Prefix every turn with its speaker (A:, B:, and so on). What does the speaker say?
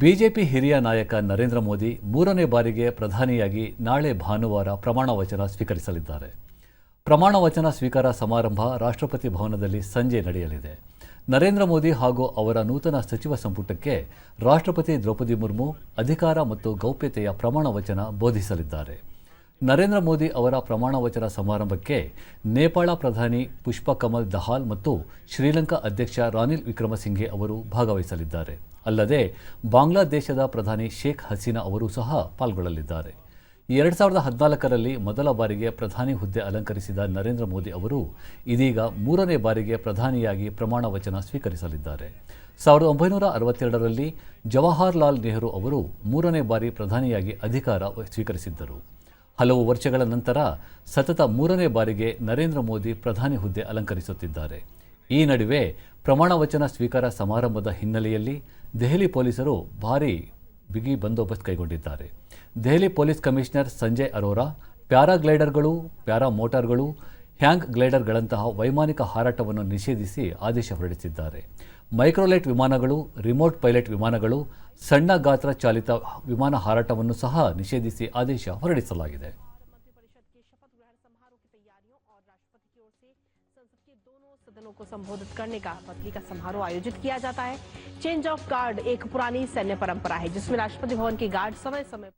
A: BJP ಹಿರಿಯ ನಾಯಕ ನರೇಂದ್ರ ಮೋದಿ ಮೂರನೇ ಬಾರಿಗೆ ಪ್ರಧಾನಿಯಾಗಿ ನಾಳೆ ಭಾನುವಾರ ಪ್ರಮಾಣ ವಚನ ಸ್ವೀಕರಿಸಲಿದ್ದಾರೆ. ಪ್ರಮಾಣ ವಚನ ಸ್ವೀಕಾರ ಸಮಾರಂಭ ರಾಷ್ಟ್ರಪತಿ ಭವನದಲ್ಲಿ ಸಂಜೆ ನಡೆಯಲಿದೆ. ನರೇಂದ್ರ ಮೋದಿ ಹಾಗೂ ಅವರ ನೂತನ ಸಚಿವ ಸಂಪುಟಕ್ಕೆ ರಾಷ್ಟ್ರಪತಿ ದ್ರೌಪದಿ ಮುರ್ಮು ಅಧಿಕಾರ ಮತ್ತು ಗೌಪ್ಯತೆಯ ಪ್ರಮಾಣ ವಚನ ಬೋಧಿಸಲಿದ್ದಾರೆ. ನರೇಂದ್ರ ಮೋದಿ ಅವರ ಪ್ರಮಾಣ ವಚನ ಸಮಾರಂಭಕ್ಕೆ ನೇಪಾಳ ಪ್ರಧಾನಿ ಪುಷ್ಪ ಕಮಲ್ ದಹಾಲ್ ಮತ್ತು ಶ್ರೀಲಂಕಾ ಅಧ್ಯಕ್ಷ ರಾನಿಲ್ ವಿಕ್ರಮಸಿಂಘೆ ಅವರು ಭಾಗವಹಿಸಲಿದ್ದಾರೆ. ಅಲ್ಲದೆ ಬಾಂಗ್ಲಾದೇಶದ ಪ್ರಧಾನಿ ಶೇಖ್ ಹಸೀನಾ ಅವರು ಸಹ ಪಾಲ್ಗೊಳ್ಳಲಿದ್ದಾರೆ. ಎರಡು ಸಾವಿರದ ಹದಿನಾಲ್ಕರಲ್ಲಿ ಮೊದಲ ಬಾರಿಗೆ ಪ್ರಧಾನಿ ಹುದ್ದೆ ಅಲಂಕರಿಸಿದ ನರೇಂದ್ರ ಮೋದಿ ಅವರು ಇದೀಗ ಮೂರನೇ ಬಾರಿಗೆ ಪ್ರಧಾನಿಯಾಗಿ ಪ್ರಮಾಣ ವಚನ ಸ್ವೀಕರಿಸಲಿದ್ದಾರೆ. ಸಾವಿರದ ಒಂಬೈನೂರ ಅರವತ್ತೆರಡರಲ್ಲಿ ಜವಾಹರ್ಲಾಲ್ ನೆಹರು ಅವರು ಮೂರನೇ ಬಾರಿ ಪ್ರಧಾನಿಯಾಗಿ ಅಧಿಕಾರ ಸ್ವೀಕರಿಸಿದ್ದರು. ಹಲವು ವರ್ಷಗಳ ನಂತರ ಸತತ ಮೂರನೇ ಬಾರಿಗೆ ನರೇಂದ್ರ ಮೋದಿ ಪ್ರಧಾನಿ ಹುದ್ದೆ ಅಲಂಕರಿಸುತ್ತಿದ್ದಾರೆ. ಈ ನಡುವೆ ಪ್ರಮಾಣ ವಚನ ಸ್ವೀಕಾರ ಸಮಾರಂಭದ ಹಿನ್ನೆಲೆಯಲ್ಲಿ ದೆಹಲಿ ಪೊಲೀಸರು ಭಾರೀ ಬಿಗಿ ಬಂದೋಬಸ್ತ್ ಕೈಗೊಂಡಿದ್ದಾರೆ. ದೆಹಲಿ ಪೊಲೀಸ್ ಕಮಿಷನರ್ ಸಂಜಯ್ ಅರೋರಾ, ಪ್ಯಾರಾಗ್ಲೈಡರ್ಗಳು ಪ್ಯಾರಾ ಮೋಟಾರ್ಗಳು ಹ್ಯಾಂಗ್ ಗ್ಲೈಡರ್ಗಳಂತಹ ವೈಮಾನಿಕ ಹಾರಾಟವನ್ನು ನಿಷೇಧಿಸಿ ಆದೇಶ ಹೊರಡಿಸಿದ್ದಾರೆ. ಮೈಕ್ರೋಲೈಟ್ ವಿಮಾನಗಳು, ರಿಮೋಟ್ ಪೈಲಟ್ ವಿಮಾನಗಳು ಸಣ್ಣ ಗಾತ್ರ ಚಾಲಿತ ವಿಮಾನ ಹಾರಾಟವನ್ನು ಸಹ ನಿಷೇಧಿಸಿ ಆದೇಶ ಹೊರಡಿಸಲಾಗಿದೆ
B: मंत्रिपरिषद के शपथ ग्रहण समारोह की तैयारियों और राष्ट्रपति की ओर से संसद के दोनों सदनों को संबोधित करने का पत्नी का समारोह आयोजित किया जाता है चेंज ऑफ गार्ड एक पुरानी सैन्य परंपरा है जिसमें राष्ट्रपति भवन के गार्ड समय समय